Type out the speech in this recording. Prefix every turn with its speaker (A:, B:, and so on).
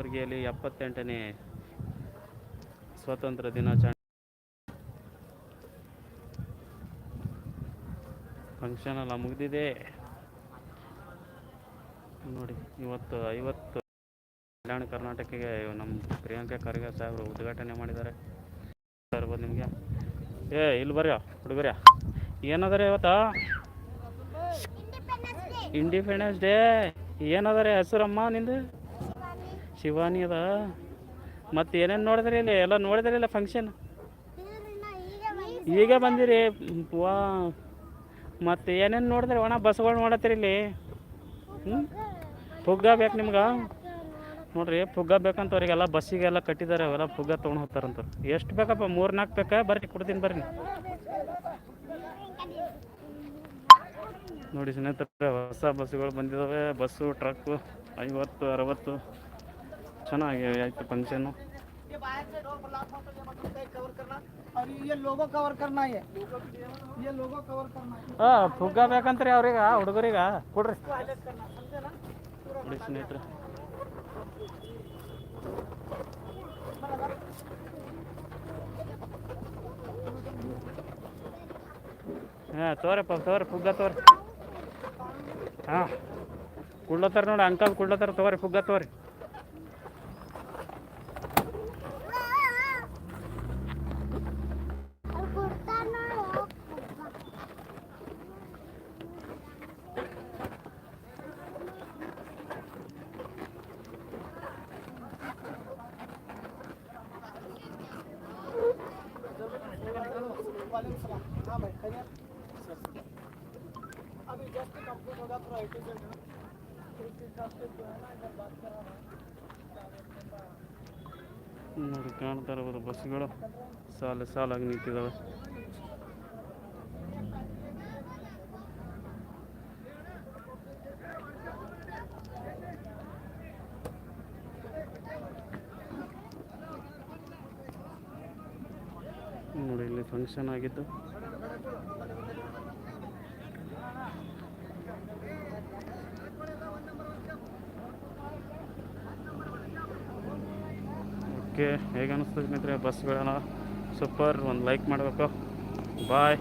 A: ಕಲಬುರಗಿಯಲ್ಲಿ ಎಪ್ಪತ್ತೆಂಟನೇ ಸ್ವಾತಂತ್ರ್ಯ ದಿನಾಚರಣೆ. ಫಂಕ್ಷನ್ ಎಲ್ಲ ಮುಗಿದಿದೆ. ನೋಡಿ ಇವತ್ತು ಐವತ್ತು ಕಲ್ಯಾಣ ಕರ್ನಾಟಕಕ್ಕೆ ನಮ್ಮ ಪ್ರಿಯಾಂಕಾ ಖರ್ಗೆ ಸಾಹೇಬರು ಉದ್ಘಾಟನೆ ಮಾಡಿದ್ದಾರೆ. ಇರ್ಬೋದು ನಿಮಗೆ. ಏ ಇಲ್ಲಿ ಬರ್ಯ ಹುಡುಗರ್ಯ ಏನದರ ಇವತ್ತು? ಇಂಡಿಪೆಂಡೆನ್ಸ್ ಡೇ ಏನದರ ಹೆಸರಮ್ಮ ನಿಂದು? ಶಿವಾನಿ ಅದ. ಮತ್ತು ಏನೇನು ನೋಡಿದ್ರಿ ಇಲ್ಲಿ? ಎಲ್ಲ ನೋಡಿದ್ರಿ ಇಲ್ಲ ಫಂಕ್ಷನ್ ಈಗ ಬಂದಿರಿ. ವಾ. ಮತ್ತೆ ಏನೇನು ನೋಡಿದ್ರಿ? ಒಣ ಬಸ್ಗಳು ನೋಡತ್ತೀರಿ ಇಲ್ಲಿ. ಹ್ಞೂ ಪುಗ್ಗ ಬೇಕು ನಿಮ್ಗೆ? ನೋಡ್ರಿ, ಪುಗ್ಗ ಬೇಕಂತ ಅವ್ರಿಗೆಲ್ಲ ಬಸ್ಸಿಗೆಲ್ಲ ಕಟ್ಟಿದ್ದಾರೆ ಅವೆಲ್ಲ ಪುಗ್ಗ ತೊಗೊಂಡು ಹೋಗ್ತಾರಂತ. ಎಷ್ಟು ಬೇಕಪ್ಪ? ಮೂರು ನಾಲ್ಕು ಬೇಕಾ? ಬರ್ರಿ, ಕೊಡ್ತೀನಿ ಬರ್ರಿ. ನೋಡಿ ಸ್ನೇಹಿತರೆ, ಹೊಸ ಬಸ್ಸುಗಳು ಬಂದಿದ್ದಾವೆ ಬಸ್ಸು, ಟ್ರಕ್ಕು, ಐವತ್ತು, ಅರವತ್ತು. ಚೆನ್ನಾಗಿ ಆಯ್ತು
B: ಫಂಕ್ಷನು
A: ಹಾಂ ಫುಗ್ಗ ಬೇಕಂತ್ರಿ ಅವ್ರಿಗೆ, ಹುಡುಗರಿಗೆ. ಕೊಡ್ರಿ. ಸ್ನೇಹಿತರೆ. ಹಾಂ, ತೋರಪ್ಪ, ತೋರಿ ಫುಗ್ಗ ತೋರಿ. ಹಾ. ಕುಡ್ಲತ್ತಾರ ನೋಡಿ, ಅಂಕಲ್ ಕುಡ್ಲತ್ತಾರ ತಗೋರಿ ಫುಗ್ಗ ತೋರಿ.
B: वालेकुम सलाम हाँ भाई खैरियत अभी जस्ट कंप्लीट होगा थोड़ा आई टी सेंटर उस हिसाब से जो है ना इधर बात कर रहा हूँ
A: ನೋಡಿ ಕಾಣ್ತಾ ಇರ್ಬೋದು ಬಸ್ಸುಗಳು ಸಾಲು ಸಾಲಾಗಿ ನಿಂತಿದ್ದಾವೆ ನೋಡಿ ಇಲ್ಲಿ ಫಂಕ್ಷನ್ ಆಗಿದ್ದು. ಓಕೆ ಹೇಗೆ ಅನಿಸ್ತದೆ ಸ್ನೇಹಿತರೆ ಬಸ್ಗಳೆಲ್ಲ ಸೂಪರ್ ಒಂದು ಲೈಕ್ ಮಾಡಬೇಕು. ಬಾಯ್